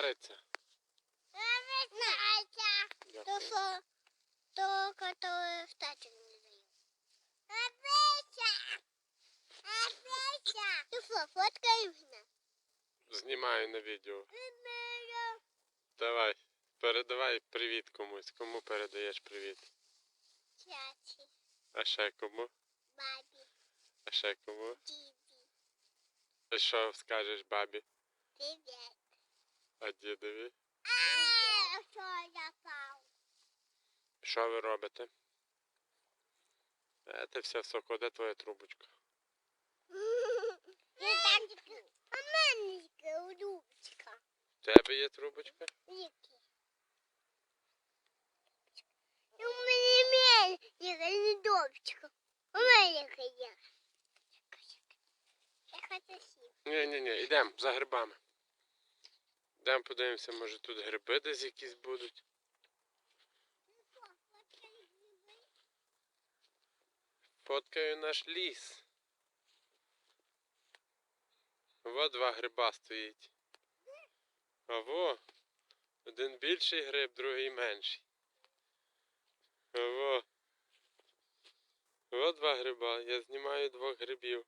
Щось свариться. То Дякую. что, то, которое встать не даю. Опять! Опять! Ты что, фоткаешь меня? Знімаю на відео. Давай, передавай привіт комусь. Кому передаєш привіт? Чачи, А ще кому? бабе, А ще кому? диди, А що скажеш бабі? привет. А дідові? Что я пал? Що ви робите? Е, ти все соко, де твоя трубочка? А маленькая улыбочка. В тебе є трубочка? Вики. У меня маленькая ледовочка. Маленькая. Я хочу сів. Ні, ні, ні, йдемо за грибами. Йдемо подивимося, може тут гриби десь якісь будуть. Фоткаю наш ліс. Во два гриба стоїть. А во, один більший гриб, другий менший. А во. Во два гриба. Я знімаю двох грибів.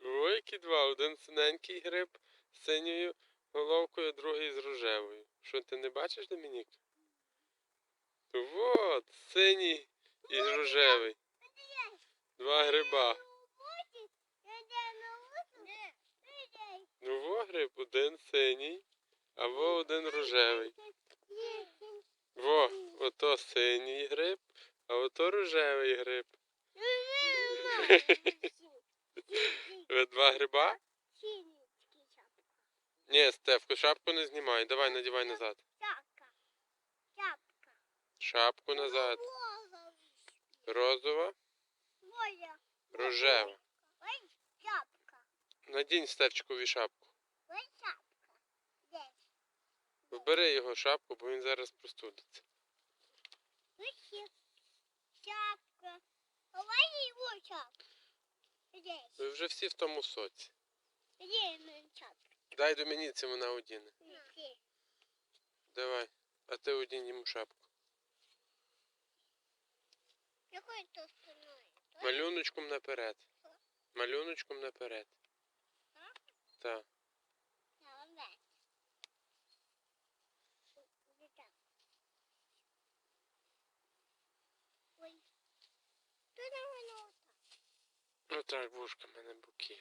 Ой, які два. Один синенький гриб синьою головкою, другий з рожевою. Що ти не бачиш, Домінік? Вот, синій і рожевий. Два гриба. Ну во гриб, один синій, а во один рожевий. Во, ото синій гриб, а ото рожевий гриб. Ви два гриба? Ні, Стевко, шапку не знімай. Давай, надівай назад. Шапка. Шапка. Шапку назад. Розова, Моя. рожева. Ой, шапка. Надінь Стевчикові шапку. Ой, шапка. Десь. Вбери його шапку, бо він зараз простудиться. Ось шапка. Давай его шапку. Ви вже всі в тому соці. Где шапка? Дай до мені це вона одіне. Давай. А ти одінь йому шапку. Какой то спиной? Малюночком наперед. Малюночком наперед. Так? Так. Молодец. Где так? Вушка мене буки.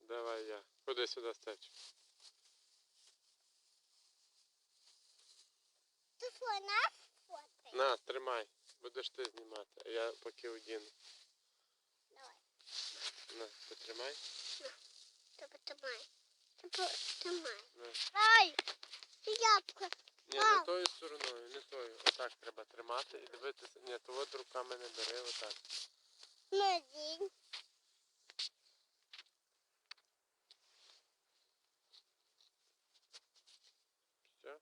Давай я. Ходи сюди Стевчик. Ти що, нас фоткаєш? На, тримай. Будеш ти знімати, а я поки одіну. Давай. На, потримай. Та потримай. Та потримай. На. Ай! Ябко. Ні, не тою стороною, не тою. Отак треба тримати і дивитися. Ні, то от руками не бери, отак. Надінь. Все?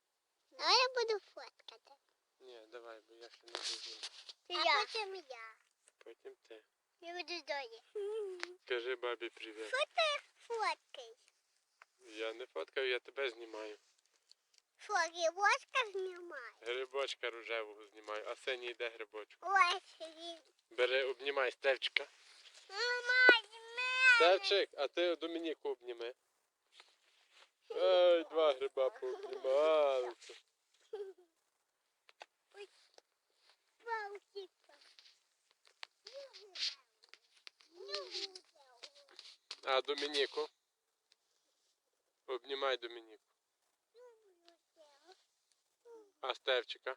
А я буду фоткати. Ні, давай, бо я ще не дозім. А потім я. Потім ти. Я буду здорові. Скажи бабі привіт. Що ти фоткаєш? Я не фоткаю, я тебе знімаю. Що, грибочка знімає? Грибочка рожевого знімаю, а синій йде грибочок. Ось він. Бери, обнімай Стевчика. Мама. Стевчик, а ти Домініку обніми. Ай, два гриба пообнімалися. А Домініку? Обнімай Домініку. А Стевчика?